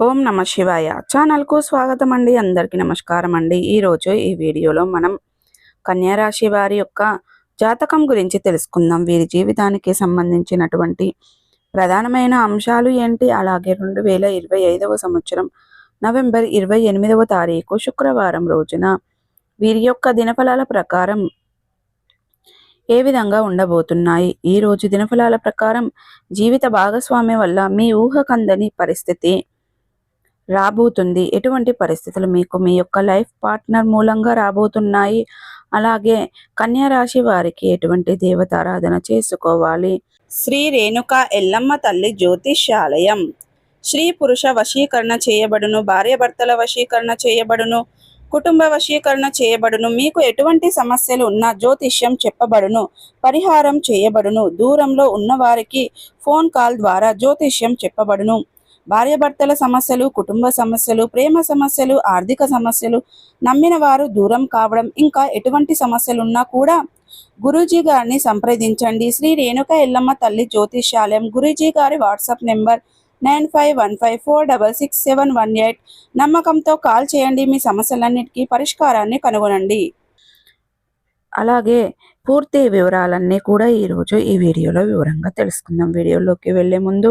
ఓం నమ శివాయ. ఛానల్కు స్వాగతం అండి అందరికీ నమస్కారం అండి ఈరోజు ఈ వీడియోలో మనం కన్యారాశి వారి యొక్క జాతకం గురించి తెలుసుకుందాం. వీరి జీవితానికి సంబంధించినటువంటి ప్రధానమైన అంశాలు ఏంటి? అలాగే రెండు వేల ఇరవై ఐదవ సంవత్సరం నవంబర్ ఇరవై ఎనిమిదవ తారీఖు శుక్రవారం రోజున వీరి యొక్క దినఫలాల ప్రకారం ఏ విధంగా ఉండబోతున్నాయి? ఈ రోజు దినఫలాల ప్రకారం జీవిత భాగస్వామి వల్ల మీ ఊహకందని పరిస్థితి రాబోతుంది. ఎటువంటి పరిస్థితులు మీకు మీ యొక్క లైఫ్ పార్ట్నర్ మూలంగా రాబోతున్నాయి? అలాగే కన్యా రాశి వారికి ఎటువంటి దేవతారాధన చేసుకోవాలి? శ్రీ రేణుక ఎల్లమ్మ తల్లి జ్యోతిష్యాలయం. స్త్రీ పురుష వశీకరణ చేయబడును భార్యాభర్తల వశీకరణ చేయబడును కుటుంబ వశీకరణ చేయబడును మీకు ఎటువంటి సమస్యలు ఉన్నా జ్యోతిష్యం చెప్పబడును పరిహారం చేయబడును దూరంలో ఉన్నవారికి ఫోన్ కాల్ ద్వారా జ్యోతిష్యం చెప్పబడును. భార్యాభర్తల సమస్యలు కుటుంబ సమస్యలు ప్రేమ సమస్యలు ఆర్థిక సమస్యలు నమ్మిన వారు దూరం కావడం ఇంకా ఎటువంటి సమస్యలున్నా కూడా గురూజీ గారిని సంప్రదించండి. శ్రీ రేణుక ఎల్లమ్మ తల్లి జ్యోతిష్యాలయం గురూజీ గారి WhatsApp number nine five one five four double six seven one eight. నమ్మకంతో కాల్ చేయండి మీ సమస్యలన్నిటికీ పరిష్కారాన్ని కనుగొనండి. అలాగే పూర్తి వివరాలన్నీ కూడా ఈరోజు ఈ వీడియోలో వివరంగా తెలుసుకుందాం. వీడియోలోకి వెళ్ళే ముందు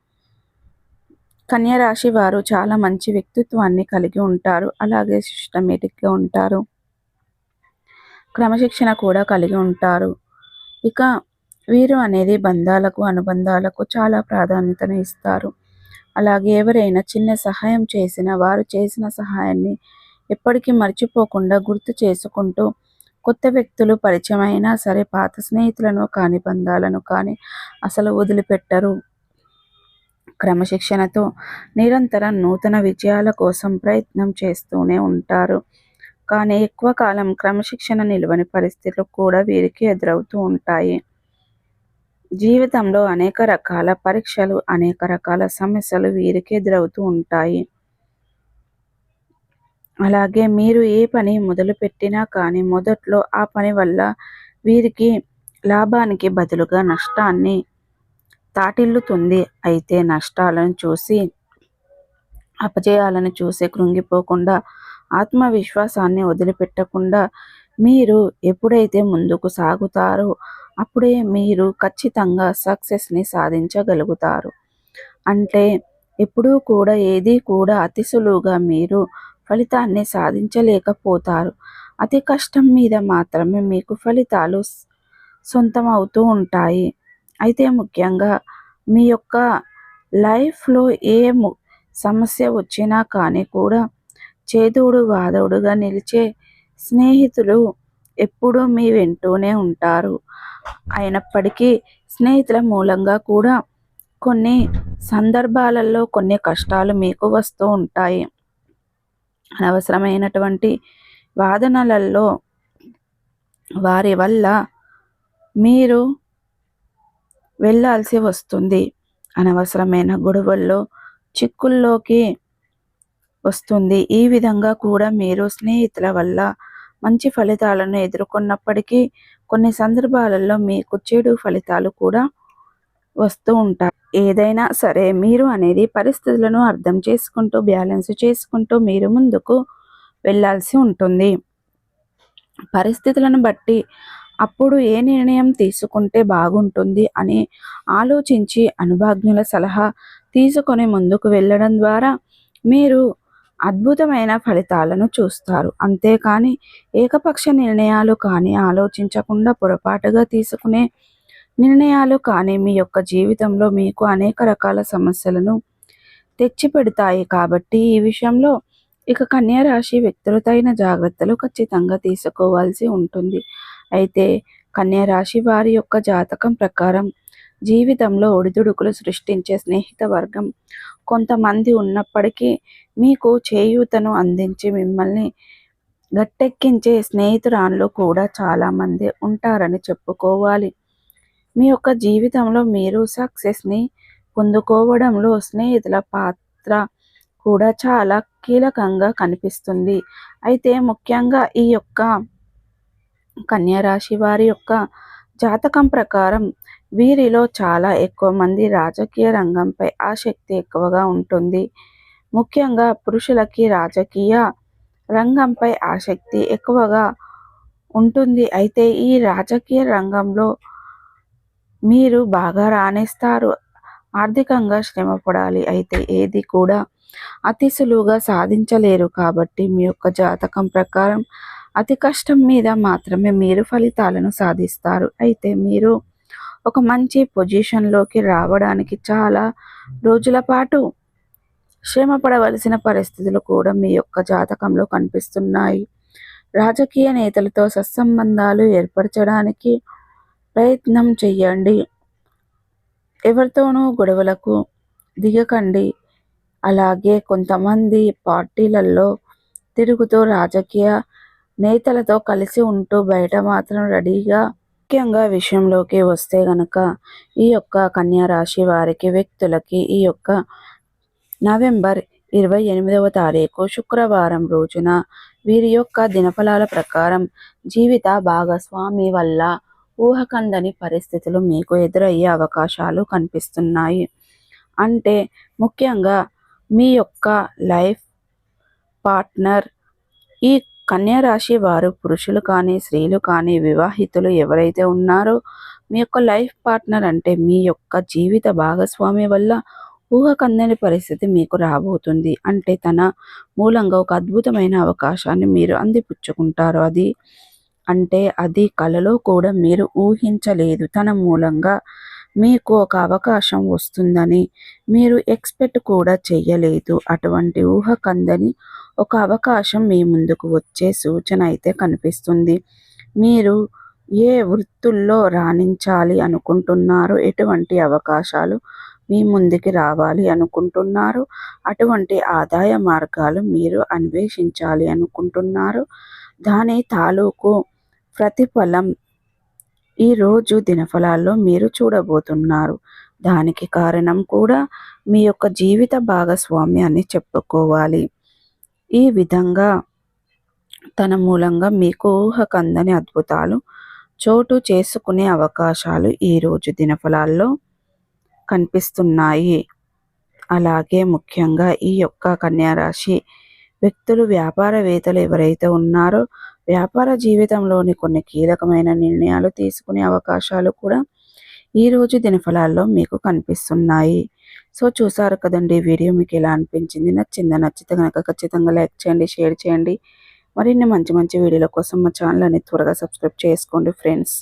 కన్యరాశి వారు చాలా మంచి వ్యక్తిత్వాన్ని కలిగి ఉంటారు. అలాగే సిస్టమేటిక్గా ఉంటారు. క్రమశిక్షణ కూడా కలిగి ఉంటారు. ఇక వీరు అనేది బంధాలకు అనుబంధాలకు చాలా ప్రాధాన్యతను ఇస్తారు. అలాగే ఎవరైనా చిన్న సహాయం చేసిన వారు చేసిన సహాయాన్ని ఎప్పటికీ మర్చిపోకుండా గుర్తు చేసుకుంటూ కొత్త వ్యక్తులు పరిచయం అయినా సరే పాత స్నేహితులను కానీ బంధాలను కానీ అసలు వదిలిపెట్టరు. క్రమశిక్షణతో నిరంతరం నూతన విజయాల కోసం ప్రయత్నం చేస్తూనే ఉంటారు. కానీ ఎక్కువ కాలం క్రమశిక్షణ నిలవని పరిస్థితులు కూడా వీరికి ఎదురవుతూ ఉంటాయి. జీవితంలో అనేక రకాల పరీక్షలు అనేక రకాల సమస్యలు వీరికి ఎదురవుతూ ఉంటాయి. అలాగే మీరు ఏ పని మొదలుపెట్టినా కానీ మొదట్లో ఆ పని వల్ల వీరికి లాభానికి బదులుగా నష్టాన్ని తాటిల్లుతుంది. అయితే నష్టాలను చూసి అపజయాలను చూసి కృంగిపోకుండా ఆత్మవిశ్వాసాన్ని వదిలిపెట్టకుండా మీరు ఎప్పుడైతే ముందుకు సాగుతారో అప్పుడే మీరు ఖచ్చితంగా సక్సెస్ని సాధించగలుగుతారు. అంటే ఎప్పుడూ కూడా ఏది కూడా అతి సులువుగా మీరు ఫలితాన్ని సాధించలేకపోతారు. అతి కష్టం మీద మాత్రమే మీకు ఫలితాలు సొంతం అవుతూ ఉంటాయి. అయితే ముఖ్యంగా మీ యొక్క లైఫ్లో ఏ సమస్య వచ్చినా కానీ కూడా చేదోడు వాదోడుగా నిలిచే స్నేహితులు ఎప్పుడూ మీ వింటూనే ఉంటారు. అయినప్పటికీ స్నేహితుల మూలంగా కూడా కొన్ని సందర్భాలలో కొన్ని కష్టాలు మీకు వస్తూ ఉంటాయి. అనవసరమైనటువంటి వాదనలలో వారి వల్ల మీరు వెళ్ళాల్సి వస్తుంది. అనవసరమైన గొడవల్లో చిక్కుల్లోకి వస్తుంది. ఈ విధంగా కూడా మీరు స్నేహితుల వల్ల మంచి ఫలితాలను ఎదుర్కొన్నప్పటికీ కొన్ని సందర్భాలలో మీకు చెడు ఫలితాలు కూడా వస్తూ ఉంటాయి. ఏదైనా సరే మీరు అనేది పరిస్థితులను అర్థం చేసుకుంటూ బ్యాలెన్స్ చేసుకుంటూ మీరు ముందుకు వెళ్ళాల్సి ఉంటుంది. పరిస్థితులను బట్టి అప్పుడు ఏ నిర్ణయం తీసుకుంటే బాగుంటుంది అని ఆలోచించి అనుభాజ్ఞుల సలహా తీసుకొని ముందుకు వెళ్ళడం ద్వారా మీరు అద్భుతమైన ఫలితాలను చూస్తారు. అంతేకాని ఏకపక్ష నిర్ణయాలు కానీ ఆలోచించకుండా పొరపాటుగా తీసుకునే నిర్ణయాలు కానీ మీ యొక్క జీవితంలో మీకు అనేక రకాల సమస్యలను తెచ్చిపెడతాయి కాబట్టి ఈ విషయంలో ఇక కన్యా రాశి వ్యక్తులు తగిన జాగ్రత్తలు ఖచ్చితంగా తీసుకోవాల్సి ఉంటుంది. అయితే కన్యా రాశి వారి యొక్క జాతకం ప్రకారం జీవితంలో ఒడిదుడుకులు సృష్టించే స్నేహిత వర్గం. కొంతమంది ఉన్నప్పటికీ మీకు చేయూతను అందించి మిమ్మల్ని గట్టెక్కించే స్నేహితురాళ్ళు కూడా చాలామంది ఉంటారని చెప్పుకోవాలి. మీ యొక్క జీవితంలో మీరు సక్సెస్ని పొందుకోవడంలో స్నేహితుల పాత్ర కూడా చాలా కీలకంగా కనిపిస్తుంది. అయితే ముఖ్యంగా ఈ యొక్క కన్యారాశి వారి యొక్క జాతకం ప్రకారం వీరిలో చాలా ఎక్కువ మంది రాజకీయ రంగంపై ఆసక్తి ఎక్కువగా ఉంటుంది. ముఖ్యంగా పురుషులకి రాజకీయ రంగంపై ఆసక్తి ఎక్కువగా ఉంటుంది. అయితే ఈ రాజకీయ రంగంలో మీరు బాగా రాణిస్తారు. ఆర్థికంగా శ్రమపడాలి. అయితే ఏది కూడా అతి సులువుగా సాధించలేరు. కాబట్టి మీ యొక్క జాతకం ప్రకారం అతి కష్టం మీద మాత్రమే మీరు ఫలితాలను సాధిస్తారు. అయితే మీరు ఒక మంచి పొజిషన్లోకి రావడానికి చాలా రోజుల పాటు శ్రమ పడవలసిన పరిస్థితులు కూడా మీ యొక్క జాతకంలో కనిపిస్తున్నాయి. రాజకీయ నేతలతో సత్సంబంధాలు ఏర్పరచడానికి ప్రయత్నం చెయ్యండి. ఎవరితోనూ గొడవలకు దిగకండి. అలాగే కొంతమంది పార్టీలలో తిరుగుతూ రాజకీయ నేతలతో కలిసి ఉంటూ బయట మాత్రం రెడీగా ముఖ్యంగా విషయంలోకి వస్తే గనక ఈ యొక్క కన్యా రాశి వారికి వ్యక్తులకి ఈ యొక్క నవంబర్ ఇరవై ఎనిమిదవ తారీఖు శుక్రవారం రోజున వీరి యొక్క దినఫలాల ప్రకారం జీవిత భాగస్వామి వల్ల ఊహకందని పరిస్థితులు మీకు ఎదురయ్యే అవకాశాలు కనిపిస్తున్నాయి. అంటే ముఖ్యంగా మీ యొక్క లైఫ్ పార్ట్నర్ ఈ కన్యారాశి వారు పురుషులు కానీ స్త్రీలు కానీ వివాహితులు ఎవరైతే ఉన్నారో మీ యొక్క లైఫ్ పార్ట్నర్ అంటే మీ యొక్క జీవిత భాగస్వామి వల్ల ఊహకందని పరిస్థితి మీకు రాబోతుంది. అంటే తన మూలంగా ఒక అద్భుతమైన అవకాశాన్ని మీరు అందిపుచ్చుకుంటారు. అది అంటే అది కలలో కూడా మీరు ఊహించలేదు. తన మూలంగా మీకు ఒక అవకాశం వస్తుందని మీరు ఎక్స్పెక్ట్ కూడా చేయలేదు అటువంటి ఊహకందని ఒక అవకాశం మీ ముందుకు వచ్చే సూచన అయితే కనిపిస్తుంది. మీరు ఏ వృత్తుల్లో రాణించాలి అనుకుంటున్నారు ఎటువంటి అవకాశాలు మీ ముందుకి రావాలి అనుకుంటున్నారు అటువంటి ఆదాయ మార్గాలు మీరు అన్వేషించాలి అనుకుంటున్నారు దాని తాలూకు ప్రతిఫలం ఈరోజు దినఫలాల్లో మీరు చూడబోతున్నారు. దానికి కారణం కూడా మీ యొక్క జీవిత భాగస్వామ్యాన్ని చెప్పుకోవాలి. ఈ విధంగా తన మూలంగా మీకు ఊహకందని అద్భుతాలు చోటు చేసుకునే అవకాశాలు ఈరోజు దినఫలాల్లో కనిపిస్తున్నాయి. అలాగే ముఖ్యంగా ఈ యొక్క కన్యారాశి వ్యక్తులు వ్యాపారవేత్తలు ఎవరైతే ఉన్నారో వ్యాపార జీవితంలోని కొన్ని కీలకమైన నిర్ణయాలు తీసుకునే అవకాశాలు కూడా ఈరోజు దినఫలాల్లో మీకు కనిపిస్తున్నాయి. సో చూసారు కదండి వీడియో మీకు ఎలా అనిపించింది? నచ్చిందా? నచ్చితే కనుక ఖచ్చితంగా లైక్ చేయండి షేర్ చేయండి. మరిన్ని మంచి మంచి వీడియోల కోసం మా ఛానల్ త్వరగా సబ్స్క్రైబ్ చేసుకోండి ఫ్రెండ్స్.